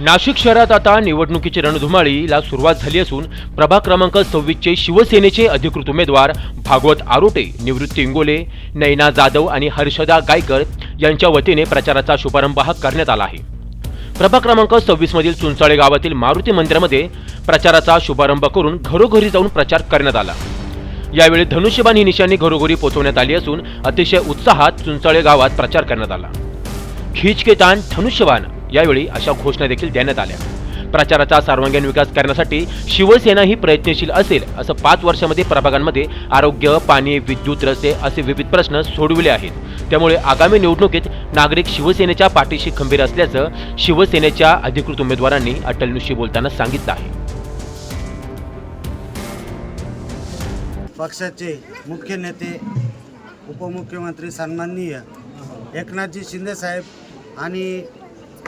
नाशिक शहरात आता निवडणुकीची रणधुमाळीला सुरुवात झाली असून प्रभाग क्रमांक सव्वीसचे शिवसेनेचे अधिकृत उमेदवार भागवत आरोटे निवृत्ती इंगोले नैना जाधव आणि हर्षदा गायकर यांच्या वतीने प्रचाराचा शुभारंभ हा करण्यात आला आहे. प्रभाग क्रमांक सव्वीस मधील चुंचाळे गावातील मारुती मंदिरामध्ये प्रचाराचा शुभारंभ करून घरोघरी जाऊन प्रचार करण्यात आला. यावेळी धनुष्यबाण ही निशाणी घरोघरी पोहोचवण्यात आली असून अतिशय उत्साहात चुंचाळे गावात प्रचार करण्यात आला. खिचकेतान के ताण धनुष्यबाण यावेळी अशा घोषणा देखील देण्यात आल्या. प्रचाराचा सर्वांगीण विकास करण्यासाठी शिवसेना ही प्रयत्नशील असेल असं पाच वर्षामध्ये प्रभागांमध्ये आरोग्य पाणी विद्युत रस्ते असे विविध प्रश्न सोडविले आहेत. त्यामुळे आगामी निवडणुकीत नागरिक शिवसेनेच्या पाठीशी खंबीर असल्याचं शिवसेनेच्या अधिकृत उमेदवारांनी अटलनुशी बोलताना सांगितलं आहे. पक्षाचे मुख्य नेते उपमुख्यमंत्री सन्माननीय एकनाथजी शिंदेसाहेब आणि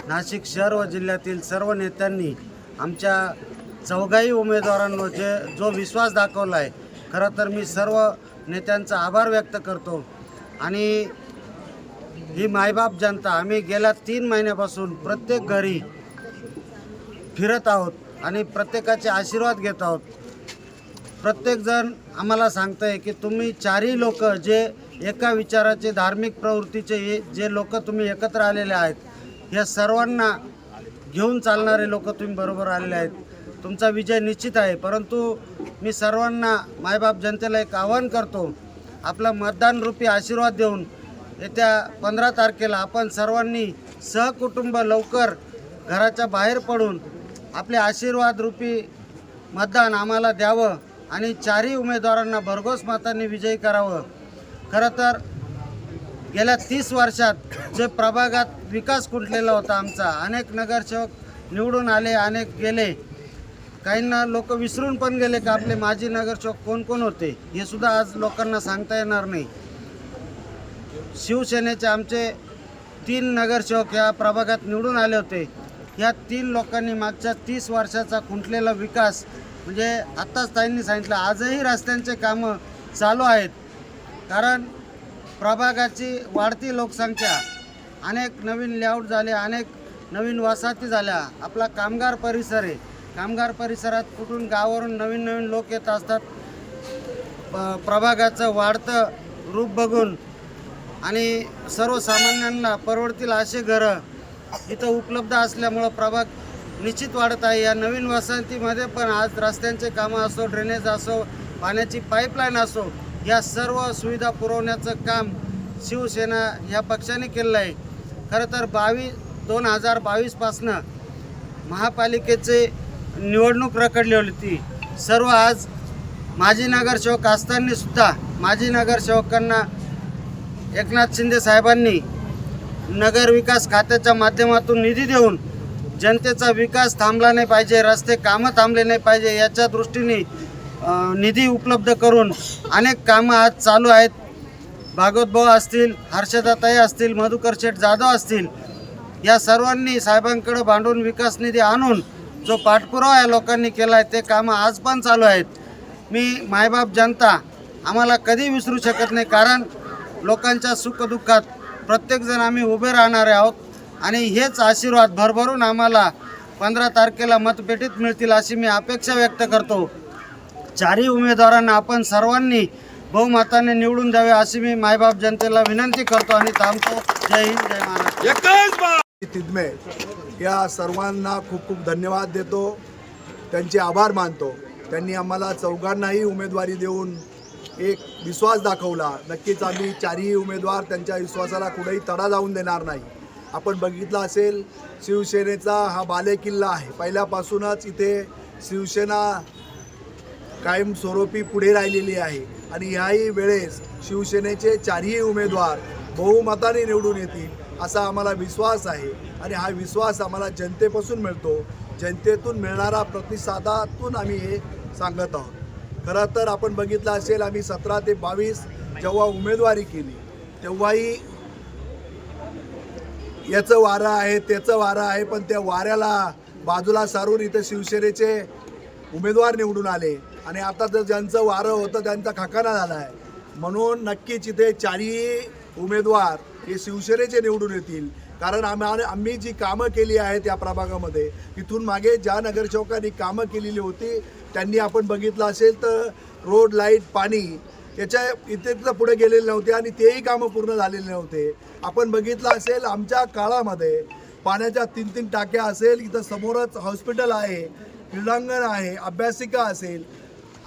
नाशिक शहर व जिल्ह्यातील सर्व नेत्यांनी आमच्या चौघाही उमेदवारांवर जे जो विश्वास दाखवला आहे खरं तर मी सर्व नेत्यांचा आभार व्यक्त करतो. आणि ही मायबाप जनता आम्ही गेल्या तीन महिन्यापासून प्रत्येक घरी फिरत आहोत आणि प्रत्येकाचे आशीर्वाद घेत आहोत. प्रत्येकजण आम्हाला सांगतं आहे की तुम्ही चारही लोक जे एका विचाराचे धार्मिक प्रवृत्तीचे जे लोक तुम्ही एकत्र आलेले आहेत या सर्वांना घेऊन चालणारे लोक तुम्ही बरोबर आलेले आहेत. तुमचा विजय निश्चित आहे. परंतु मी सर्वांना मायबाप जनतेला एक आवाहन करतो आपला मतदानरूपी आशीर्वाद देऊन येत्या पंधरा तारखेला आपण सर्वांनी सहकुटुंब लवकर घराच्या बाहेर पडून आपले आशीर्वादरूपी मतदान आम्हाला द्यावं आणि चारही उमेदवारांना भरघोस मतांनी विजयी करावं. खरं तर गेल्या तीस वर्षात जे प्रभागात विकास खुंटलेला होता आमचा अनेक नगरसेवक निवडून आले अनेक गेले. काहींना लोक विसरून पण गेले का आपले माजी नगरसेवक कोण कोण होते हे सुद्धा आज लोकांना सांगता येणार नाही. शिवसेनेचे आमचे तीन नगरसेवक या प्रभागात निवडून आले होते. या तीन लोकांनी मागच्या तीस वर्षाचा खुंटलेला विकास म्हणजे आत्ताच ताईंनी सांगितलं आजही रस्त्यांचे कामं चालू आहेत. कारण प्रभागाची वाढती लोकसंख्या अनेक नवीन लेआउट झाले अनेक नवीन वसाहती झाल्या. आपला कामगार परिसर आहे. कामगार परिसरात कुठून गावावरून नवीन नवीन लोक येत असतात प- प्रभागाचं वाढतं रूप बघून आणि सर्वसामान्यांना परवडतील असे घरं इथं उपलब्ध असल्यामुळं प्रभाग निश्चित वाढत आहे. या नवीन वसंतीमध्ये पण आज रस्त्यांचे कामं असो ड्रेनेज असो पाण्याची पाईपलाईन असो या सर्व सुविधा पुरवण्याचं काम शिवसेना ह्या पक्षाने केलेलं आहे. खरं तर बावीस दोन हजार बावीसपासनं महापालिकेचे निवडणूक रखडली होती. सर्व आज माजी नगरसेवक असताना सुद्धा माजी नगरसेवकांना एकनाथ शिंदे साहेबांनी नगर विकास खात्याच्या माध्यमातून निधी देऊन जनतेचा विकास थांबला नाही पाहिजे रस्ते कामं थांबले नाही पाहिजे याच्या दृष्टीने निधी उपलब्ध करून अनेक कामं आज चालू आहेत. भागवत भाऊ असतील हर्षदाताई असतील मधुकर शेठ जाधव असतील या सर्वांनी साहेबांकडे भांडून विकास निधी आणून जो पाठपुरावा या लोकांनी केला आहे ते कामं आज पण चालू आहेत. मी मायबाप जनता आम्हाला कधी विसरू शकत नाही कारण लोकांच्या सुखदुःखात प्रत्येकजण आम्ही उभे राहणारे आहोत आणि हेच आशीर्वाद भरभरून आम्हाला पंधरा तारखेला मतपेटीत मिळतील अशी मी अपेक्षा व्यक्त करतो. चारही उमेदवारांना आपण सर्वांनी बहुमताने निवडून द्यावे अशी मी मायबाप जनतेला विनंती करतो आणि थांबतो. जय हिंद जय महाराष्ट्र. तिदमे या सर्वांना खूप खूप धन्यवाद देतो. त्यांचे आभार मानतो. त्यांनी आम्हाला चौघांनाही उमेदवारी देऊन एक विश्वास दाखवला. नक्कीच आम्ही चारही उमेदवार त्यांच्या विश्वासाला कुठेही तडा जाऊन देणार नाही. आपण बघितलं असेल शिवसेनेचा हा बालेकिल्ला आहे. पहिल्यापासूनच इथे शिवसेना कायमस्वरूपी पुढे राहिलेली आहे. आणि ह्याही वेळेस शिवसेनेचे चारही उमेदवार बहुमताने निवडून येतील असा आम्हाला विश्वास आहे. आणि हा विश्वास आम्हाला जनतेपासून मिळतो. जनतेतून मिळणारा प्रतिसादातून आम्ही हे सांगत आहोत. खरं तर आपण बघितलं असेल आम्ही सतरा ते बावीस जेव्हा उमेदवारी केली तेव्हाही याचं वारं आहे त्याचं वारं आहे पण त्या वाऱ्याला बाजूला सारून इथं शिवसेनेचे उमेदवार निवडून आले. आणि आता तर ज्यांचं वारं होतं त्यांचा खाकाना झाला आहे म्हणून नक्कीच इथे चारही उमेदवार हे शिवसेनेचे निवडून येतील. कारण आम्ही आम्ही जी कामं केली आहेत या प्रभागामध्ये तिथून मागे ज्या नगरसेवकांनी कामं केलेली होती त्यांनी आपण बघितलं असेल तर रोड लाइट पाणी याच्या इथे तर पुढे गेलेले नव्हते आणि तेही कामं पूर्ण झालेले नव्हते. आपण बघितलं असेल आमच्या काळामध्ये पाण्याच्या तीन तीन टाक्या असेल इथं समोरच हॉस्पिटल आहे क्रीडांगण आहे अभ्यासिका असेल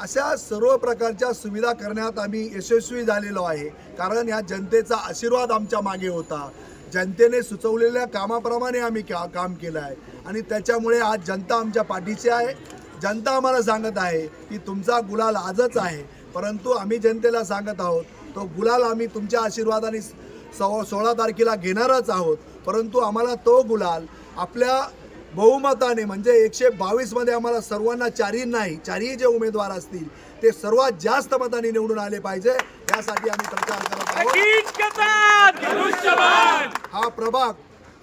अशा सर्व प्रकारच्या सुविधा करण्यात आम्ही यशस्वी झालेलो आहे. कारण या जनतेचा आशीर्वाद आमच्या मागे होता. जनतेने सुचवलेल्या कामाप्रमाणे आम्ही का काम केलं आहे. आणि त्याच्यामुळे आज जनता आमच्या पाठीची आहे. जनता आम्हाला सांगत आहे की तुमचा गुलाल आजच आहे. परंतु आम्ही जनतेला सांगत आहोत तो गुलाल आम्ही तुमच्या आशीर्वादाने सो सोळा तारखेला घेणारच आहोत. परंतु आम्हाला तो गुलाल आपल्या बहुमताने म्हणजे एकशे बावीसमध्ये आम्हाला सर्वांना चारही नाही चारही जे उमेदवार असतील ते सर्वात जास्त मताने निवडून आले पाहिजे. यासाठी आम्ही प्रचार करत आहोत. हा प्रभाग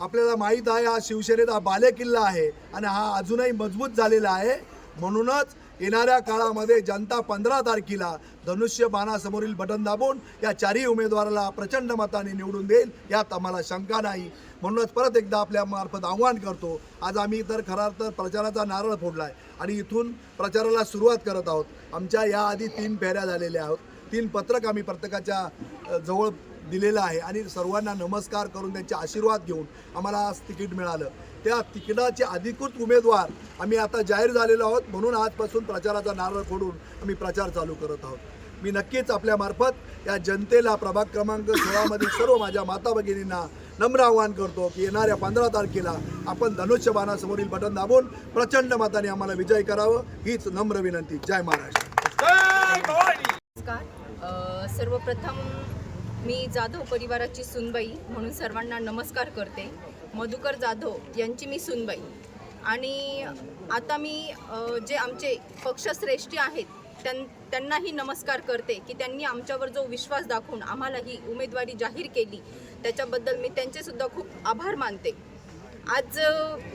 आपल्याला माहीत आहे हा शिवसेनेचा बालेकिल्ला आहे आणि हा अजूनही मजबूत झालेला आहे. म्हणूनच येणाऱ्या काळामध्ये जनता पंधरा तारखेला धनुष्य बाणासमोरील बटन दाबून या चारही उमेदवाराला प्रचंड मताने निवडून देईल यात आम्हाला शंका नाही. म्हणूनच परत एकदा आपल्या मार्फत आव्हान करतो आज आम्ही तर खरा तर प्रचाराचा नारळ फोडला आहे आणि इथून प्रचाराला सुरुवात करत आहोत. आमच्या याआधी तीन फेऱ्या झालेल्या आहोत. तीन पत्रक आम्ही प्रत्येकाच्या जवळ दिलेलं आहे आणि सर्वांना नमस्कार करून त्यांचे आशीर्वाद घेऊन आम्हाला आज तिकीट मिळालं. त्या तिकिटाचे अधिकृत उमेदवार आम्ही आता जाहीर झालेलो आहोत. म्हणून आजपासून प्रचाराचा नारळ फोडून आम्ही प्रचार चालू करत आहोत. मी नक्कीच आपल्या मार्फत या जनतेला प्रभाग क्रमांक सोळामधील सर्व माझ्या माता भगिनींना नम्र आवाहन करतो की येणाऱ्या पंधरा तारखेला आपण धनुष्यबाणासमोरील बटन दाबून प्रचंड मताने आम्हाला विजय करावं हीच नम्र विनंती. जय महाराष्ट्र. नमस्कार. सर्वप्रथम मी जाधव परिवाराची सुनबाई म्हणून सर्वांना नमस्कार करते. मधुकर जाधव यांची मी सुनबाई. आणि आता मी जे आमचे पक्षश्रेष्ठी आहेत त्यां त्यांनाही नमस्कार करते की त्यांनी आमच्यावर जो विश्वास दाखवून आम्हाला ही उमेदवारी जाहीर केली त्याच्याबद्दल मी त्यांचेसुद्धा खूप आभार मानते. आज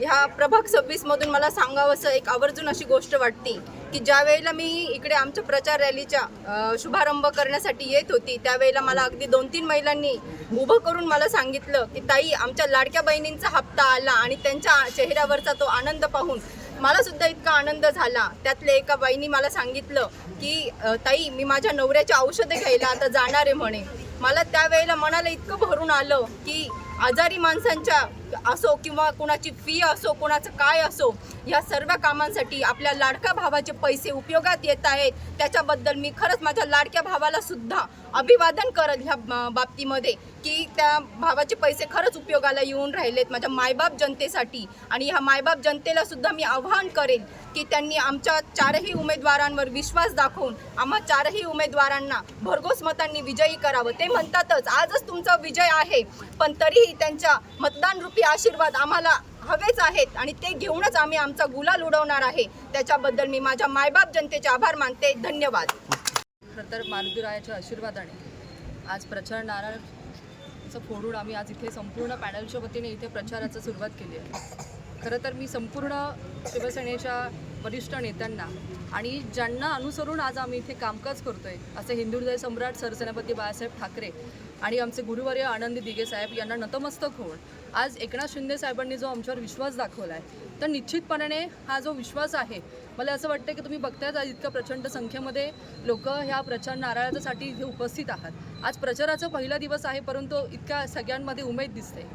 ह्या प्रभाग सव्वीसमधून मला सांगावंसं एक आवर्जून अशी गोष्ट वाटते की ज्या वेळेला मी इकडे आमच्या प्रचार रॅलीच्या शुभारंभ करण्यासाठी येत होती त्यावेळेला मला अगदी दोन तीन महिलांनी उभं करून मला सांगितलं की ताई आमच्या लाडक्या बहिणींचा हप्ता आला आणि त्यांच्या चेहऱ्यावरचा तो आनंद पाहून मला सुद्धा इतका आनंद झाला. त्यातल्या एका बाईनी मला सांगितलं की ताई मी माझ्या नवऱ्याचे औषधे घ्यायला आता जाणार आहे म्हणे. मला त्यावेळेला मनाला इतकं भरून आलं की आजारी माणसांच्या असो किंवा कोणाची फी असो कोणाचं काय असो या सर्व कामांसाठी आपल्या लाडक्या भावाचे पैसे उपयोगात येत आहेत. त्याच्याबद्दल मी खरंच माझ्या लाडक्या भावाला सुद्धा अभिवादन करत ह्या बाबतीमध्ये की त्या भावाचे पैसे खरंच उपयोगाला येऊन राहिलेत माझ्या मायबाप जनतेसाठी. आणि ह्या मायबाप जनतेला सुद्धा मी आव्हान करेन की त्यांनी आमच्या चारही उमेदवारांवर विश्वास दाखवून आम्हा चारही उमेदवारांना भरघोस मतांनी विजयी करावं. ते म्हणतातच आजच तुमचा विजय आहे पण तरीही त्यांच्या मतदान रूपी आशीर्वाद आम्हाला हवेच आहेत आणि ते घेऊनच आम्ही आमचा गुलाल उडवणार आहे. त्याच्याबद्दल मी माझ्या मायबाप जनतेचे आभार मानते. धन्यवाद. तर मारुतीरायाच्या आशीर्वादाने आज प्रचार नारायणचं फोडून आम्ही आज इथे संपूर्ण पॅनलच्या वतीने इथे प्रचाराचं सुरुवात केली आहे. खरं तर मी संपूर्ण शिवसेनेच्या वरिष्ठ नेत्यांना आणि ज्यांना अनुसरून आज आम्ही इथे कामकाज करतोय असे हिंदू हृदय सम्राट सरसेनापती बाळासाहेब ठाकरे आणि आमचे गुरुवर्य आनंदी दिगे साहेब यांना नतमस्तक होऊन आज एकनाथ शिंदे साहेबांनी जो आमच्यावर विश्वास दाखवला आहे तर निश्चितपणाने हा जो विश्वास आहे मला असं वाटतं की तुम्ही बघतायच आज इतक्या प्रचंड संख्येमध्ये लोक ह्या प्रचार नारळाच्यासाठी इथे उपस्थित आहात. आज प्रचाराचा पहिला दिवस आहे परंतु इतक्या सगळ्यांमध्ये उमेद दिसते.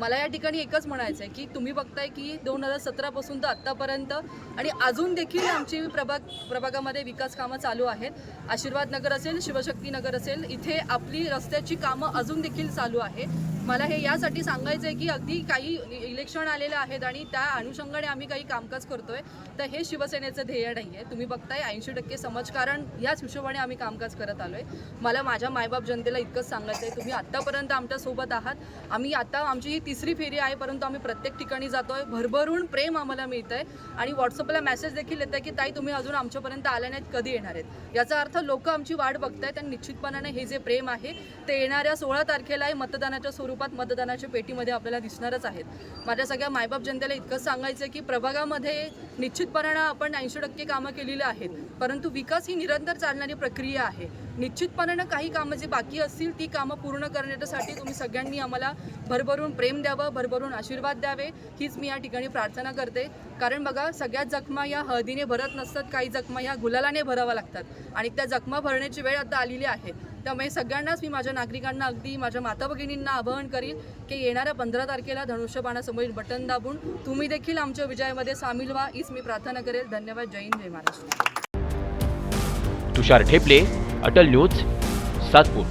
मला या ठिकाणी एकच म्हणायचं आहे की तुम्ही बघताय की दोन हजार सतरापासून तर आत्तापर्यंत आणि अजून देखील आमची प्रभाग प्रभागामध्ये विकास कामं चालू आहेत. आशीर्वाद नगर असेल शिवशक्ती नगर असेल इथे आपली रस्त्याची कामं अजून देखील चालू आहे. मला हे यासाठी सांगायचं आहे की अगदी काही इलेक्शन आलेलं आहेत आणि त्या अनुषंगाने आम्ही काही कामकाज करतोय. तर हे शिवसेनेचं ध्येय नाही आहे तुम्ही बघताय ऐंशी टक्के समाजकारण याच हिशोबाने आम्ही कामकाज करत आलोय. मला माझ्या मायबाप जनतेला इतकंच सांगायचं आहे तुम्ही आत्तापर्यंत आमच्यासोबत आहात. आम्ही आता आमची ही तिसरी फेरी आहे परंतु आम्ही प्रत्येक ठिकाणी जातोय. भरभरून प्रेम आम्हाला मिळतं आहे आणि व्हॉट्सअपला मेसेज देखील येत आहे की ताई तुम्ही अजून आमच्यापर्यंत आल्या नाहीत कधी येणार आहेत? याचा अर्थ लोक आमची वाट बघत आहेत आणि निश्चितपणाने हे जे प्रेम आहे ते येणाऱ्या सोळा तारखेला मतदानाच्या मतदानाच्या स्वरूपात मतदानाच्या पेटीमध्ये आपल्याला दिसणारच आहेत. माझ्या सगळ्या मायबाप जनतेला इतकंच सांगायचं आहे की प्रभागामध्ये निश्चितपणानं आपण ऐंशी टक्के कामं केलेली आहेत. परंतु विकास ही निरंतर चालणारी प्रक्रिया आहे. निश्चितपणानं काही कामं जी बाकी असतील ती कामं पूर्ण करण्यासाठी तुम्ही सगळ्यांनी आम्हाला भरभरून प्रेम द्यावं भरभरून आशीर्वाद द्यावे. हीच मी या ठिकाणी प्रार्थना करते. कारण बघा सगळ्यात जखमा या हळदीने भरत नसतात. काही जखमा ह्या गुलालाने भराव्या लागतात. आणि त्या जखमा भरण्याची वेळ आता आलेली आहे. त्यामुळे सगळ्यांनाच मी माझ्या नागरिकांना अगदी माझ्या माता भगिनींना आवाहन करीन की येणाऱ्या पंधरा तारखेला धनुष्यबाणासमोरील बटन दाबून तुम्ही देखील आमच्या विजयामध्ये सामील व्हा. हीच मी प्रार्थना करेल. धन्यवाद. जय हिंद जय महाराष्ट्र. तुषार ठेपले अटल न्यूज सातपूर.